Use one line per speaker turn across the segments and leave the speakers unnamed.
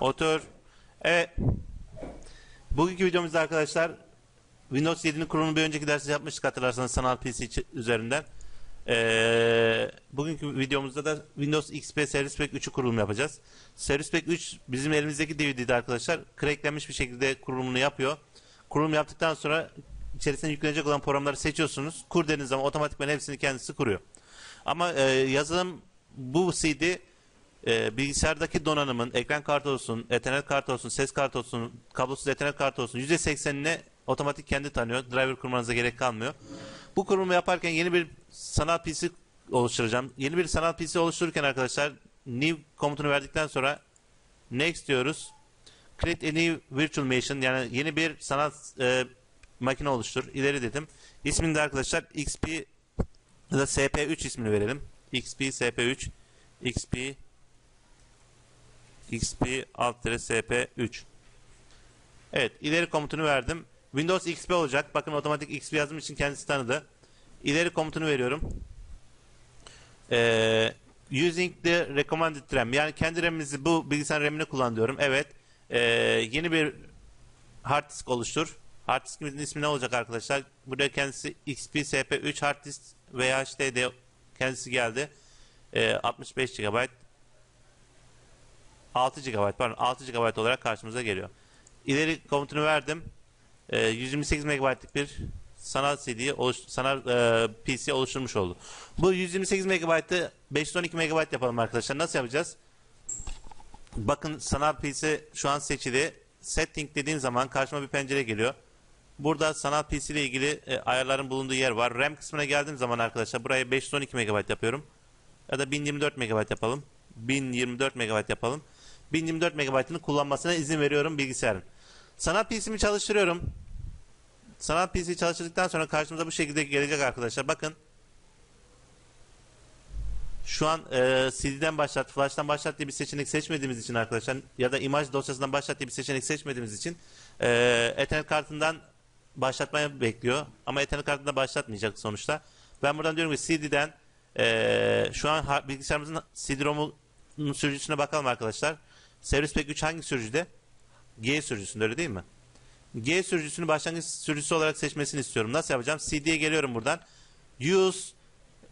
Otur. Evet. Bugünkü videomuzda arkadaşlar Windows 7'nin kurulumunu bir önceki derste yapmıştık hatırlarsanız sanal PC üzerinden. Ee, bugünkü videomuzda da Windows XP Service Pack 3'ü kurulum yapacağız. Service Pack 3 bizim elimizdeki DVD'de arkadaşlar cracklenmiş bir şekilde kurulumunu yapıyor. Kurulum yaptıktan sonra içerisine yüklenecek olan programları seçiyorsunuz. Kur dediğiniz zaman otomatikman hepsini kendisi kuruyor. Ama e, yazılım bu CD e, bilgisayardaki donanımın ekran kartı olsun, Ethernet kartı olsun, ses kartı olsun, kablosuz Ethernet kartı olsun %80'ine otomatik kendi tanıyor. Driver kurmanıza gerek kalmıyor. Bu kurumu yaparken yeni bir sanal PC oluşturacağım. Yeni bir sanal PC oluştururken arkadaşlar new komutunu verdikten sonra next diyoruz. Create a new virtual machine yani yeni bir sanal e, makine oluştur. İleri dedim. İsmini de arkadaşlar XP ya da SP3 ismini verelim. XP SP3 XP XP alt tere SP3 Evet ileri komutunu verdim. Windows XP olacak. Bakın otomatik XP yazım için kendisi tanıdı. İleri komutunu veriyorum. Ee, using the recommended RAM. Yani kendi RAM'imizi bu bilgisayar RAM'ini kullan diyorum. Evet. Ee, yeni bir hard disk oluştur. Hard diskimizin ismi ne olacak arkadaşlar? Buraya kendisi XP SP3 hard disk VHD'de kendisi geldi. Ee, 65 GB 6 GB pardon 6 GB olarak karşımıza geliyor. İleri komutunu verdim. Ee, 128 MB'lık bir sanal CD oluş, sanal e, PC oluşturmuş oldu. Bu 128 MB'ı 512 MB yapalım arkadaşlar. Nasıl yapacağız? Bakın sanal PC şu an seçili. Setting dediğim zaman karşıma bir pencere geliyor. Burada sanal PC ile ilgili e, ayarların bulunduğu yer var. RAM kısmına geldiğim zaman arkadaşlar buraya 512 MB yapıyorum. Ya da 1024 MB yapalım. 1024 MB yapalım. 1024 MB'ını kullanmasına izin veriyorum bilgisayarın. Sanal PC'mi çalıştırıyorum. Sanal PC çalıştırdıktan sonra karşımıza bu şekilde gelecek arkadaşlar. Bakın. Şu an e, CD'den başlat, Flash'tan başlat diye bir seçenek seçmediğimiz için arkadaşlar ya da imaj dosyasından başlat diye bir seçenek seçmediğimiz için e, Ethernet kartından başlatmayı bekliyor. Ama Ethernet kartından başlatmayacak sonuçta. Ben buradan diyorum ki CD'den e, şu an bilgisayarımızın CD-ROM'un sürücüsüne bakalım arkadaşlar. Pack 3 hangi sürücüde? G sürücüsünde öyle değil mi? G sürücüsünü başlangıç sürücüsü olarak seçmesini istiyorum. Nasıl yapacağım? CD'ye geliyorum buradan. Use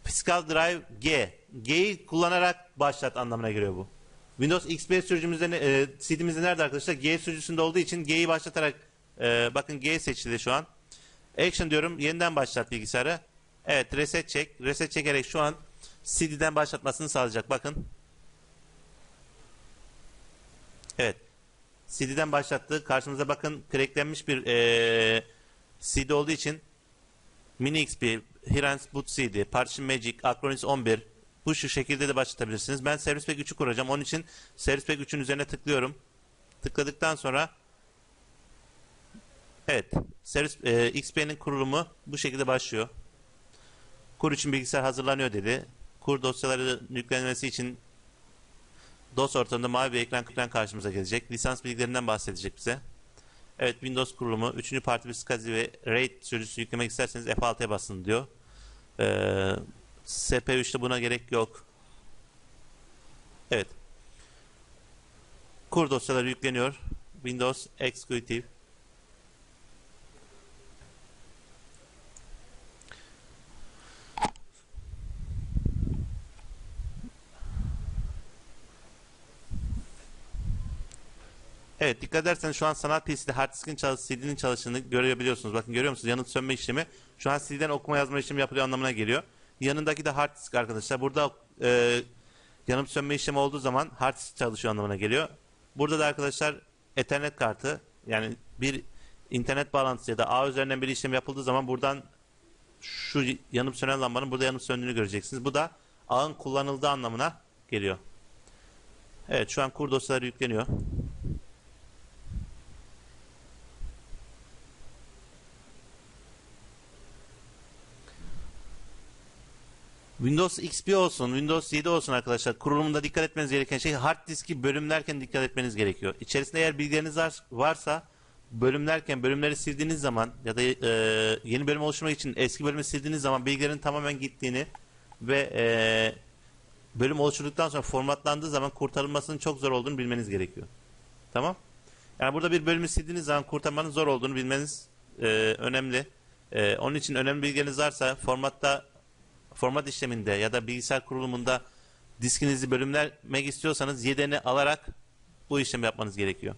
Physical Drive G. G'yi kullanarak başlat anlamına geliyor bu. Windows XP sürücümüzde e, CD'mizde nerede arkadaşlar? G sürücüsünde olduğu için G'yi başlatarak e, bakın G seçildi şu an. Action diyorum. Yeniden başlat bilgisayarı. Evet reset çek. Reset çekerek şu an CD'den başlatmasını sağlayacak. Bakın. Evet. CD'den başlattı. Karşımıza bakın cracklenmiş bir eee CD olduğu için Mini XP, Hirans Boot CD, Partition Magic, Acronis 11 bu şu şekilde de başlatabilirsiniz. Ben Service Pack 3'ü kuracağım. Onun için Service Pack 3'ün üzerine tıklıyorum. Tıkladıktan sonra Evet. Service, eee, XP'nin kurulumu bu şekilde başlıyor. Kur için bilgisayar hazırlanıyor dedi. Kur dosyaları yüklenmesi için DOS ortamında mavi bir ekran ekran karşımıza gelecek. Lisans bilgilerinden bahsedecek bize. Evet Windows kurulumu 3. parti bir SCSI ve RAID sürücüsü yüklemek isterseniz F6'ya basın diyor. Ee, SP3'te buna gerek yok. Evet. Kur dosyaları yükleniyor. Windows Executive. Evet dikkat ederseniz şu an sanal PC'de hard diskin çalış, CD'nin çalıştığını görebiliyorsunuz. Bakın görüyor musunuz? Yanıt sönme işlemi. Şu an CD'den okuma yazma işlemi yapılıyor anlamına geliyor. Yanındaki de hard disk arkadaşlar. Burada e, yanıp sönme işlemi olduğu zaman hard disk çalışıyor anlamına geliyor. Burada da arkadaşlar Ethernet kartı yani bir internet bağlantısı ya da ağ üzerinden bir işlem yapıldığı zaman buradan şu yanıp sönen lambanın burada yanıp söndüğünü göreceksiniz. Bu da ağın kullanıldığı anlamına geliyor. Evet şu an kur dosyaları yükleniyor. Windows XP olsun, Windows 7 olsun arkadaşlar. Kurulumunda dikkat etmeniz gereken şey hard diski bölümlerken dikkat etmeniz gerekiyor. İçerisinde eğer bilgileriniz var- varsa bölümlerken bölümleri sildiğiniz zaman ya da e, yeni bölüm oluşturmak için eski bölümü sildiğiniz zaman bilgilerin tamamen gittiğini ve e, bölüm oluşturduktan sonra formatlandığı zaman kurtarılmasının çok zor olduğunu bilmeniz gerekiyor. Tamam? Yani burada bir bölümü sildiğiniz zaman kurtarmanın zor olduğunu bilmeniz e, önemli. E, onun için önemli bilgileriniz varsa formatta format işleminde ya da bilgisayar kurulumunda diskinizi bölümlemek istiyorsanız yedeğini alarak bu işlemi yapmanız gerekiyor.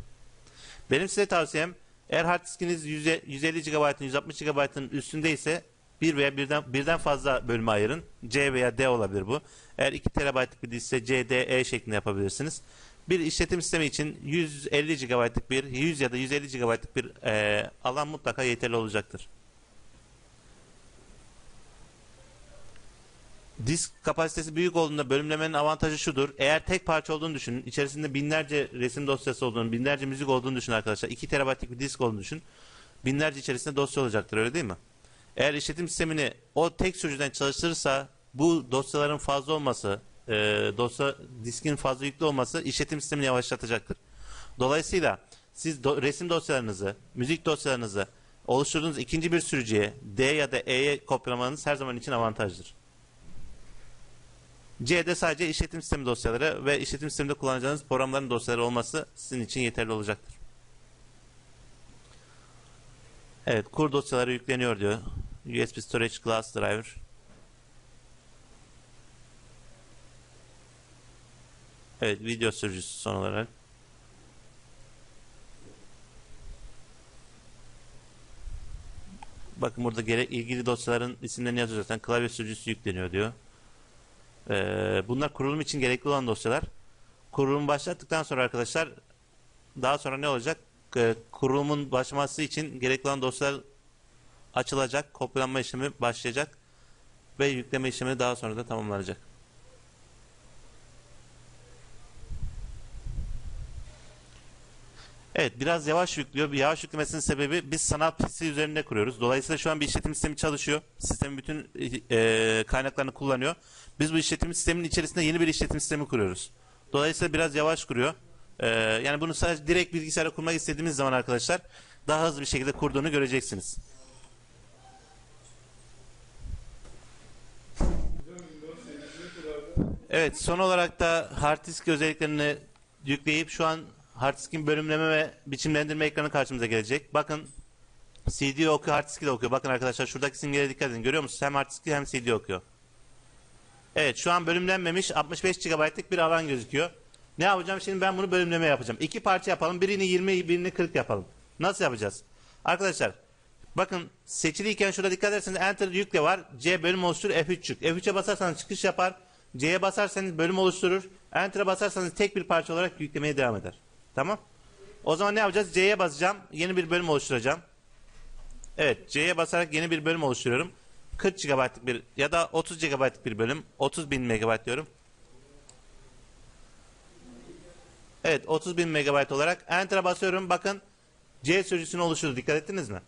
Benim size tavsiyem eğer hard diskiniz 100 150 GB'ın 160 GB'ın üstündeyse bir veya birden birden fazla bölüme ayırın. C veya D olabilir bu. Eğer 2 TB'lık bir diskse C, D, E şeklinde yapabilirsiniz. Bir işletim sistemi için 150 GB'lık bir 100 ya da 150 GB'lık bir e, alan mutlaka yeterli olacaktır. Disk kapasitesi büyük olduğunda bölümlemenin avantajı şudur. Eğer tek parça olduğunu düşünün. içerisinde binlerce resim dosyası olduğunu, binlerce müzik olduğunu düşünün arkadaşlar. 2 TB'lik bir disk olduğunu düşün. Binlerce içerisinde dosya olacaktır öyle değil mi? Eğer işletim sistemini o tek sürücüden çalıştırırsa bu dosyaların fazla olması, e, dosya diskin fazla yüklü olması işletim sistemini yavaşlatacaktır. Dolayısıyla siz do- resim dosyalarınızı, müzik dosyalarınızı oluşturduğunuz ikinci bir sürücüye D ya da E'ye kopyalamanız her zaman için avantajdır. C'de sadece işletim sistemi dosyaları ve işletim sisteminde kullanacağınız programların dosyaları olması sizin için yeterli olacaktır. Evet, kur dosyaları yükleniyor diyor. USB Storage Class Driver. Evet, video sürücüsü son olarak. Bakın burada gerek ilgili dosyaların isimlerini yazıyor zaten. Klavye sürücüsü yükleniyor diyor. Ee, bunlar kurulum için gerekli olan dosyalar. Kurulumu başlattıktan sonra arkadaşlar daha sonra ne olacak? Ee, kurulumun başlaması için gerekli olan dosyalar açılacak, kopyalanma işlemi başlayacak ve yükleme işlemi daha sonra da tamamlanacak. Evet biraz yavaş yüklüyor. Bir yavaş yüklemesinin sebebi biz sanal PC üzerinde kuruyoruz. Dolayısıyla şu an bir işletim sistemi çalışıyor. Sistemin bütün e, kaynaklarını kullanıyor. Biz bu işletim sisteminin içerisinde yeni bir işletim sistemi kuruyoruz. Dolayısıyla biraz yavaş kuruyor. E, yani bunu sadece direkt bilgisayara kurmak istediğimiz zaman arkadaşlar daha hızlı bir şekilde kurduğunu göreceksiniz. Evet son olarak da hard disk özelliklerini yükleyip şu an hard diskin bölümleme ve biçimlendirme ekranı karşımıza gelecek. Bakın CD okuyor, hard de okuyor. Bakın arkadaşlar şuradaki simgelere dikkat edin. Görüyor musunuz? Hem hard hem CD okuyor. Evet şu an bölümlenmemiş 65 GB'lık bir alan gözüküyor. Ne yapacağım? Şimdi ben bunu bölümleme yapacağım. İki parça yapalım. Birini 20, birini 40 yapalım. Nasıl yapacağız? Arkadaşlar bakın seçiliyken şurada dikkat ederseniz Enter yükle var. C bölüm oluştur F3 çık. F3'e basarsanız çıkış yapar. C'ye basarsanız bölüm oluşturur. Enter'a basarsanız tek bir parça olarak yüklemeye devam eder. Tamam? O zaman ne yapacağız? C'ye basacağım. Yeni bir bölüm oluşturacağım. Evet, C'ye basarak yeni bir bölüm oluşturuyorum. 40 GB'lık bir ya da 30 GB'lık bir bölüm. 30 bin MB diyorum. Evet, 30 bin MB olarak Enter'a basıyorum. Bakın C sürücüsünü oluşturdu. Dikkat ettiniz mi?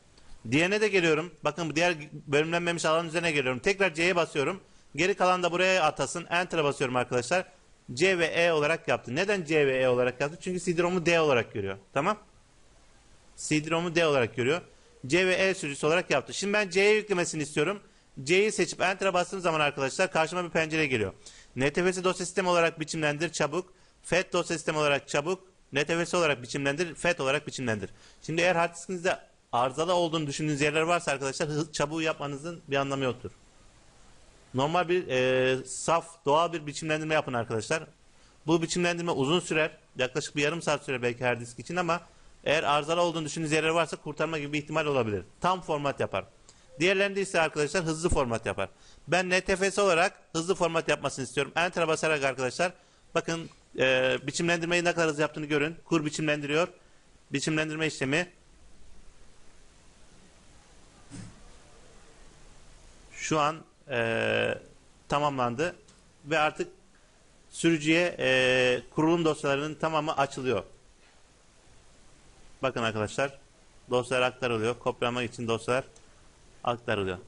Diğerine de geliyorum. Bakın bu diğer bölümlenmemiş alan üzerine geliyorum. Tekrar C'ye basıyorum. Geri kalan da buraya atasın. Enter'a basıyorum arkadaşlar. C ve E olarak yaptı. Neden C ve E olarak yaptı? Çünkü CD-ROM'u D olarak görüyor. Tamam? CD-ROM'u D olarak görüyor. C ve E sürücüsü olarak yaptı. Şimdi ben C'ye yüklemesini istiyorum. C'yi seçip Enter'a bastığım zaman arkadaşlar karşıma bir pencere geliyor. NTFS dosya sistemi olarak biçimlendir çabuk. FAT dosya sistemi olarak çabuk. NTFS olarak biçimlendir. FAT olarak biçimlendir. Şimdi eğer hard diskinizde arızalı olduğunu düşündüğünüz yerler varsa arkadaşlar çabuğu yapmanızın bir anlamı yoktur. Normal bir e, saf, doğal bir biçimlendirme yapın arkadaşlar. Bu biçimlendirme uzun sürer. Yaklaşık bir yarım saat sürer belki her disk için ama eğer arızalı olduğunu düşündüğünüz yerler varsa kurtarma gibi bir ihtimal olabilir. Tam format yapar. Diğerlerinde ise arkadaşlar hızlı format yapar. Ben NTFS olarak hızlı format yapmasını istiyorum. Enter'a basarak arkadaşlar bakın e, biçimlendirmeyi ne kadar hızlı yaptığını görün. Kur biçimlendiriyor. Biçimlendirme işlemi şu an e, tamamlandı ve artık sürücüye e, kurulum dosyalarının tamamı açılıyor. Bakın arkadaşlar dosyalar aktarılıyor. Kopyalamak için dosyalar aktarılıyor.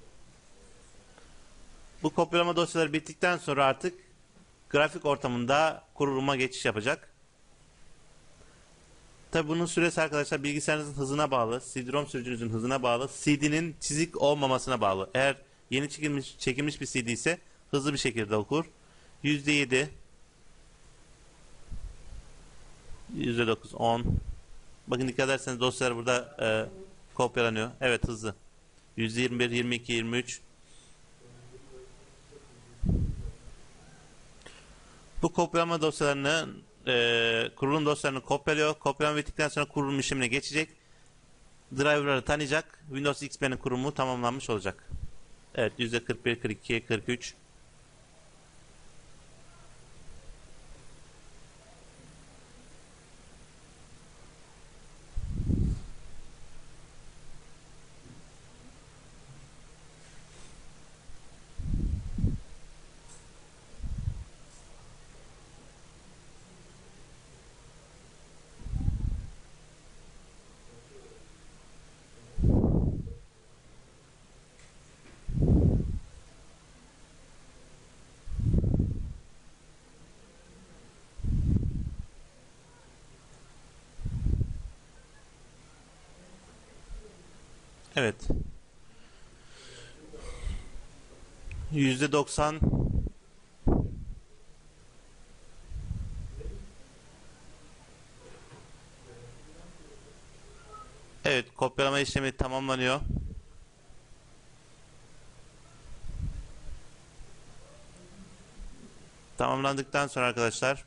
Bu kopyalama dosyaları bittikten sonra artık grafik ortamında kuruluma geçiş yapacak. Tabi bunun süresi arkadaşlar bilgisayarınızın hızına bağlı, CD-ROM sürücünüzün hızına bağlı, CD'nin çizik olmamasına bağlı. Eğer yeni çekilmiş, çekilmiş bir CD ise hızlı bir şekilde okur. %7 %9 10 Bakın dikkat ederseniz dosyalar burada e, kopyalanıyor. Evet hızlı. 121, 22, 23. Bu kopyalama dosyalarını e, kurulum dosyalarını kopyalıyor. Kopyalama bittikten sonra kurulum işlemine geçecek. Driver'ları tanıyacak. Windows XP'nin kurumu tamamlanmış olacak. Evet %41, 42, 43. Evet. Yüzde doksan Evet, kopyalama işlemi tamamlanıyor. Tamamlandıktan sonra arkadaşlar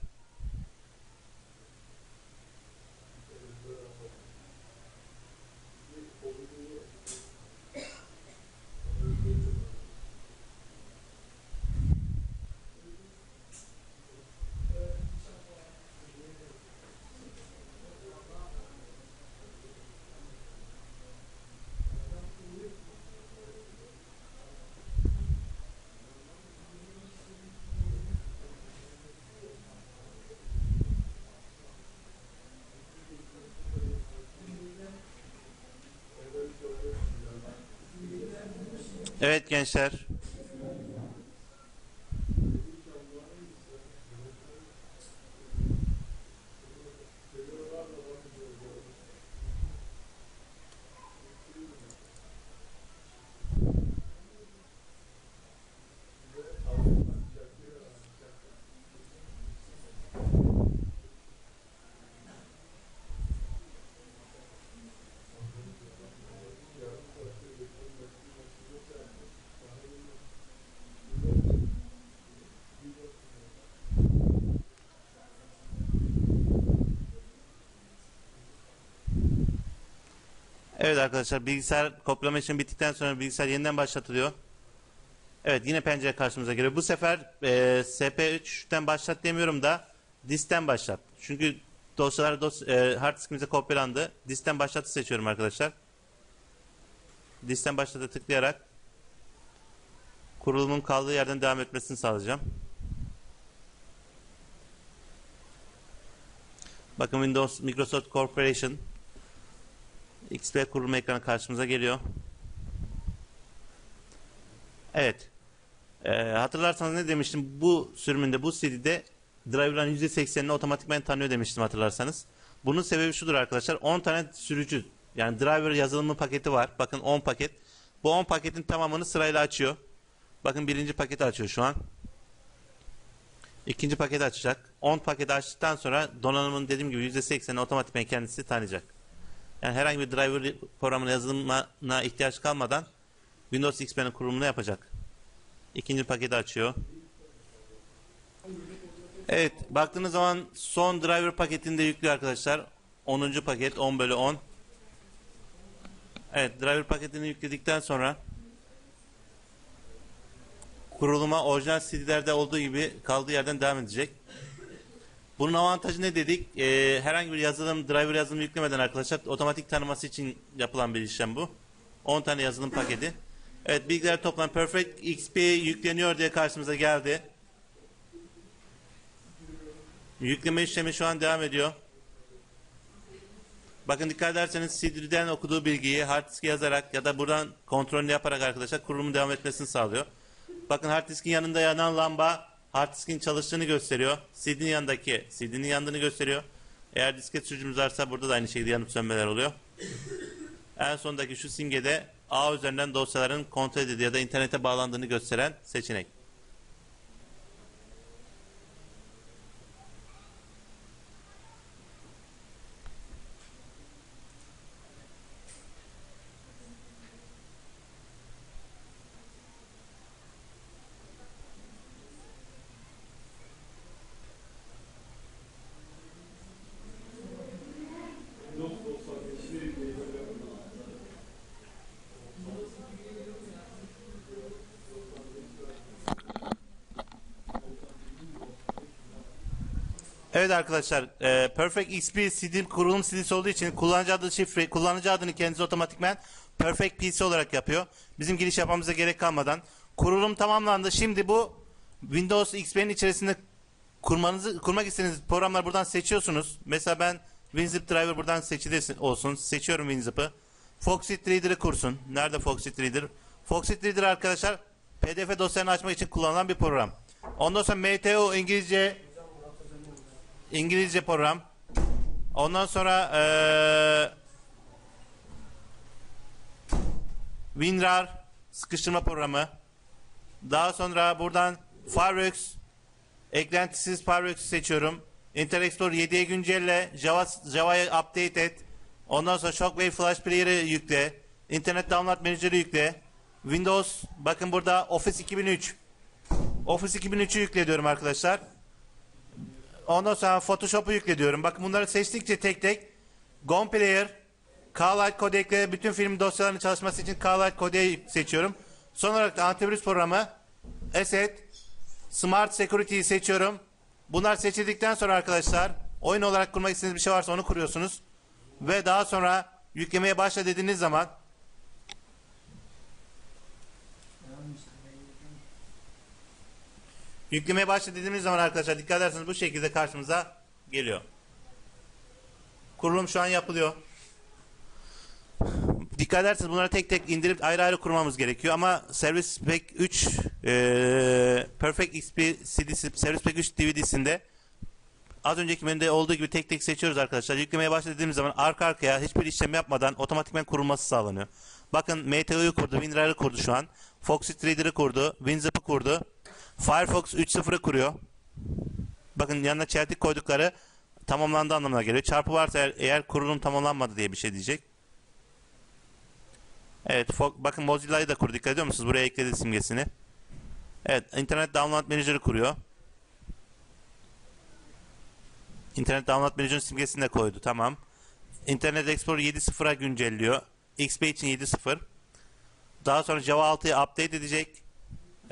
Evet gençler. Evet arkadaşlar bilgisayar kopyalama işlemi bittikten sonra bilgisayar yeniden başlatılıyor. Evet yine pencere karşımıza geliyor. Bu sefer e, SP3'ten başlat demiyorum da diskten başlat. Çünkü dosyalar dos e, hard diskimize kopyalandı. Diskten başlatı seçiyorum arkadaşlar. Diskten başlata tıklayarak kurulumun kaldığı yerden devam etmesini sağlayacağım. Bakın Windows Microsoft Corporation XP kurulum ekranı karşımıza geliyor. Evet. Ee, hatırlarsanız ne demiştim? Bu sürümünde, bu CD'de driver'ların %80'ini otomatikman tanıyor demiştim hatırlarsanız. Bunun sebebi şudur arkadaşlar. 10 tane sürücü yani driver yazılımı paketi var. Bakın 10 paket. Bu 10 paketin tamamını sırayla açıyor. Bakın birinci paketi açıyor şu an. İkinci paketi açacak. 10 paketi açtıktan sonra donanımın dediğim gibi %80'ini otomatikman kendisi tanıyacak. Yani herhangi bir driver programına yazılımına ihtiyaç kalmadan Windows XP'nin kurulumunu yapacak. İkinci paketi açıyor. Evet, baktığınız zaman son driver paketini de yüklüyor arkadaşlar. 10. paket 10 bölü 10. Evet, driver paketini yükledikten sonra kuruluma orijinal CD'lerde olduğu gibi kaldığı yerden devam edecek. Bunun avantajı ne dedik? Ee, herhangi bir yazılım, driver yazılımı yüklemeden arkadaşlar otomatik tanıması için yapılan bir işlem bu. 10 tane yazılım paketi. Evet bilgiler toplam Perfect XP yükleniyor diye karşımıza geldi. Yükleme işlemi şu an devam ediyor. Bakın dikkat ederseniz CD'den okuduğu bilgiyi hard diske yazarak ya da buradan kontrolünü yaparak arkadaşlar kurulumun devam etmesini sağlıyor. Bakın hard diskin yanında yanan lamba hard diskin çalıştığını gösteriyor. CD'nin yanındaki CD'nin yandığını gösteriyor. Eğer disket sürücümüz varsa burada da aynı şekilde yanıp sönmeler oluyor. En sondaki şu simgede ağ üzerinden dosyaların kontrol edildiği ya da internete bağlandığını gösteren seçenek. Evet arkadaşlar, e, Perfect XP CD kurulum CD'si olduğu için kullanıcı adı şifre, kullanıcı adını kendisi otomatikmen Perfect PC olarak yapıyor. Bizim giriş yapmamıza gerek kalmadan. Kurulum tamamlandı. Şimdi bu Windows XP'nin içerisinde kurmanızı kurmak istediğiniz programları buradan seçiyorsunuz. Mesela ben WinZip Driver buradan seçili olsun. Seçiyorum WinZip'ı. Foxit Reader'ı kursun. Nerede Foxit Reader? Foxit Reader arkadaşlar PDF dosyalarını açmak için kullanılan bir program. Ondan sonra MTO İngilizce İngilizce program. Ondan sonra eee WinRAR sıkıştırma programı. Daha sonra buradan Fireworks eklentisiz Fireworks'ı seçiyorum. Internet Explorer 7'ye güncelle, Java update et. Ondan sonra Shockwave Flash Player'ı yükle. İnternet Download Manager'ı yükle. Windows bakın burada Office 2003. Office 2003'ü yükle diyorum arkadaşlar. Ondan sonra Photoshop'u yükle diyorum. Bakın bunları seçtikçe tek tek GOM Player, Kalight Codec'le bütün film dosyalarının çalışması için Kalight Codec'i seçiyorum. Son olarak da antivirüs programı Asset, Smart Security'yi seçiyorum. Bunlar seçildikten sonra arkadaşlar oyun olarak kurmak istediğiniz bir şey varsa onu kuruyorsunuz. Ve daha sonra yüklemeye başla dediğiniz zaman Yüklemeye başla dediğimiz zaman arkadaşlar dikkat ederseniz bu şekilde karşımıza geliyor. Kurulum şu an yapılıyor. Dikkat ederseniz bunları tek tek indirip ayrı ayrı kurmamız gerekiyor ama Service Pack 3 eee, Perfect XP CD'si, Service Pack 3 DVD'sinde az önceki menüde olduğu gibi tek tek seçiyoruz arkadaşlar. Yüklemeye başladığımız zaman arka arkaya hiçbir işlem yapmadan otomatikman kurulması sağlanıyor. Bakın MTO'yu kurdu, WinRAR'ı kurdu şu an. Foxit Reader'ı kurdu, WinZip'ı kurdu. Firefox 3.0'ı kuruyor. Bakın yanına çeltik koydukları tamamlandı anlamına geliyor. Çarpı varsa eğer, eğer kurulum tamamlanmadı diye bir şey diyecek. Evet, bakın Mozilla'yı da kurdu. Dikkat ediyor musunuz? Buraya ekledi simgesini. Evet, Internet Download Manager'ı kuruyor. Internet Download Manager'ın simgesini de koydu. Tamam. Internet Explorer 7.0'a güncelliyor. XP için 7.0. Daha sonra Java 6'yı update edecek.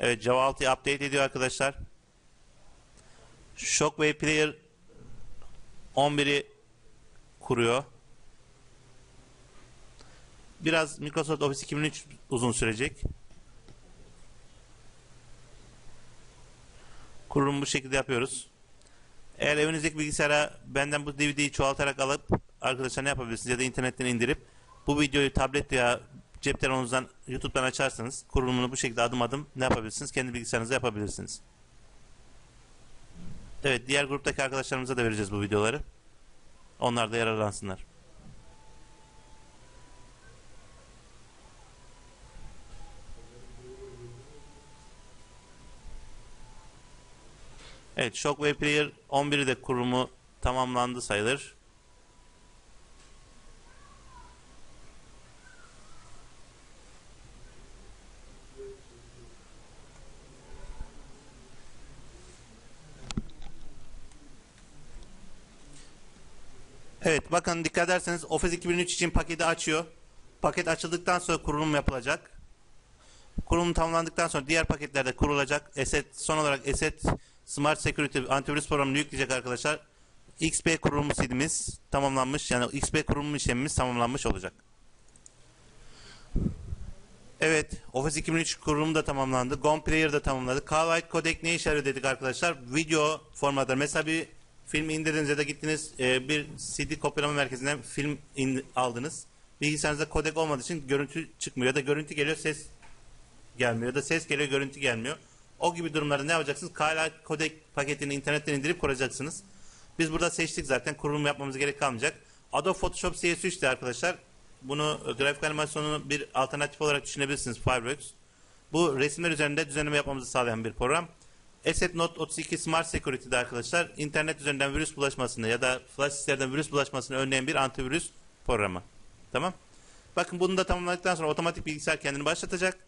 Evet Java 6'yı update ediyor arkadaşlar. Shockwave Player 11'i kuruyor. Biraz Microsoft Office 2003 uzun sürecek. Kurulumu bu şekilde yapıyoruz. Eğer evinizdeki bilgisayara benden bu DVD'yi çoğaltarak alıp arkadaşlar ne yapabilirsiniz ya da internetten indirip bu videoyu tablet veya cep telefonunuzdan YouTube'dan açarsanız kurulumunu bu şekilde adım adım ne yapabilirsiniz? Kendi bilgisayarınızda yapabilirsiniz. Evet diğer gruptaki arkadaşlarımıza da vereceğiz bu videoları. Onlar da yararlansınlar. Evet Shockwave Player 11'i de kurumu tamamlandı sayılır. Evet bakın dikkat ederseniz Office 2003 için paketi açıyor. Paket açıldıktan sonra kurulum yapılacak. Kurulum tamamlandıktan sonra diğer paketlerde kurulacak. Asset, son olarak Asset Smart Security antivirüs programını yükleyecek arkadaşlar. XP kurulumu silimiz tamamlanmış. Yani XP kurulumu işlemimiz tamamlanmış olacak. Evet, Office 2003 kurulumu da tamamlandı. GOM Player da tamamladı. Kalight Codec ne yarıyor dedik arkadaşlar? Video formatları. Mesela bir film indirdiniz ya da gittiniz e, bir CD kopyalama merkezinden film in- aldınız. Bilgisayarınızda kodek olmadığı için görüntü çıkmıyor ya da görüntü geliyor ses gelmiyor ya da ses geliyor görüntü gelmiyor. O gibi durumlarda ne yapacaksınız? Kalight Codec paketini internetten indirip kuracaksınız. Biz burada seçtik zaten kurulum yapmamız gerek kalmayacak. Adobe Photoshop CS3 de arkadaşlar bunu e, grafik animasyonunu bir alternatif olarak düşünebilirsiniz Fireworks. Bu resimler üzerinde düzenleme yapmamızı sağlayan bir program. Asset Note 32 Smart Security'de arkadaşlar internet üzerinden virüs bulaşmasını ya da flash disklerden virüs bulaşmasını önleyen bir antivirüs programı. Tamam. Bakın bunu da tamamladıktan sonra otomatik bilgisayar kendini başlatacak.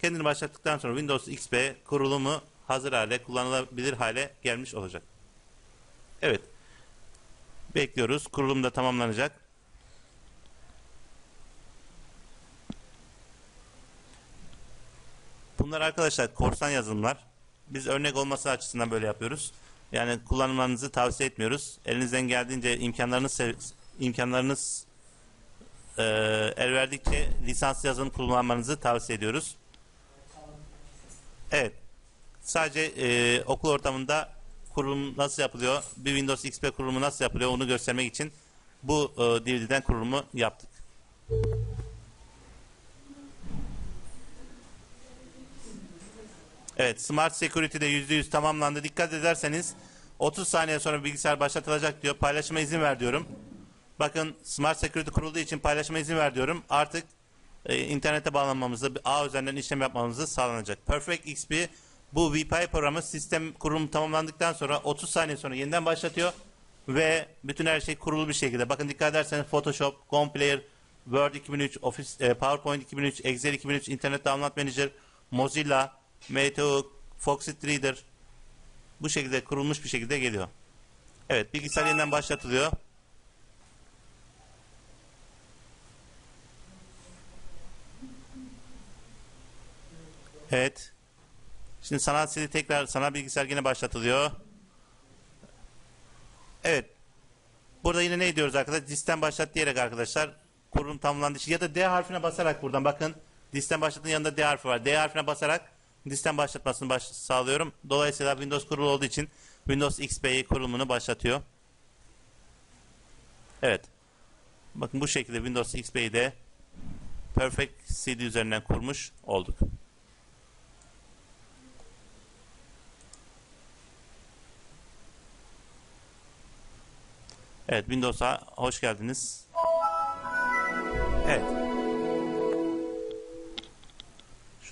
Kendini başlattıktan sonra Windows XP kurulumu hazır hale, kullanılabilir hale gelmiş olacak. Evet. Bekliyoruz. Kurulum da tamamlanacak. Bunlar arkadaşlar korsan yazılımlar. Biz örnek olması açısından böyle yapıyoruz. Yani kullanmanızı tavsiye etmiyoruz. Elinizden geldiğince imkanlarınız imkanlarınız e, el verdikçe lisans yazılım kullanmanızı tavsiye ediyoruz. Evet. Sadece e, okul ortamında kurulum nasıl yapılıyor, bir Windows XP kurulumu nasıl yapılıyor onu göstermek için bu e, DVD'den kurulumu yaptık. Evet, Smart Security'de %100 tamamlandı. Dikkat ederseniz 30 saniye sonra bilgisayar başlatılacak diyor. Paylaşıma izin ver diyorum. Bakın Smart Security kurulduğu için paylaşıma izin ver diyorum. Artık e, internete bağlanmamızı, ağ üzerinden işlem yapmamızı sağlanacak. Perfect XP bu VPI programı sistem kurulumu tamamlandıktan sonra 30 saniye sonra yeniden başlatıyor ve bütün her şey kurulu bir şekilde. Bakın dikkat ederseniz Photoshop, Gone Player, Word 2003, Office, e, PowerPoint 2003, Excel 2003, Internet Download Manager, Mozilla, Meteo, Foxit Reader bu şekilde kurulmuş bir şekilde geliyor. Evet bilgisayar yeniden başlatılıyor. Evet. Şimdi sanal CD tekrar sanal bilgisayar yine başlatılıyor. Evet. Burada yine ne diyoruz arkadaşlar? Disten başlat diyerek arkadaşlar kurulum tamamlandı. Ya da D harfine basarak buradan bakın. Disten başlatın yanında D harfi var. D harfine basarak disten başlatmasını baş sağlıyorum. Dolayısıyla Windows kurulu olduğu için Windows XP'yi kurulumunu başlatıyor. Evet. Bakın bu şekilde Windows XP'yi de Perfect CD üzerinden kurmuş olduk. Evet Windows'a hoş geldiniz. Evet.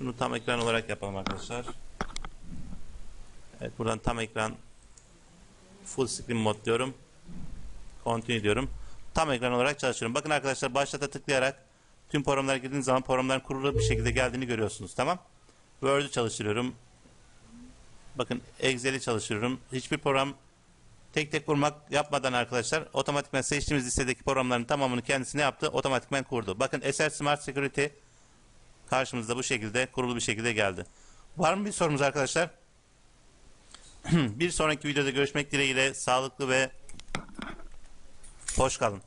Şunu tam ekran olarak yapalım arkadaşlar. Evet buradan tam ekran full screen mod diyorum. Continue diyorum. Tam ekran olarak çalışıyorum. Bakın arkadaşlar başlata tıklayarak tüm programlara girdiğiniz zaman programların kurulu bir şekilde geldiğini görüyorsunuz. Tamam. Word'ü çalıştırıyorum. Bakın Excel'i çalıştırıyorum. Hiçbir program tek tek kurmak yapmadan arkadaşlar otomatikman seçtiğimiz listedeki programların tamamını kendisi ne yaptı? Otomatikman kurdu. Bakın Eser Smart Security karşımızda bu şekilde kurulu bir şekilde geldi. Var mı bir sorumuz arkadaşlar? bir sonraki videoda görüşmek dileğiyle sağlıklı ve hoş kalın.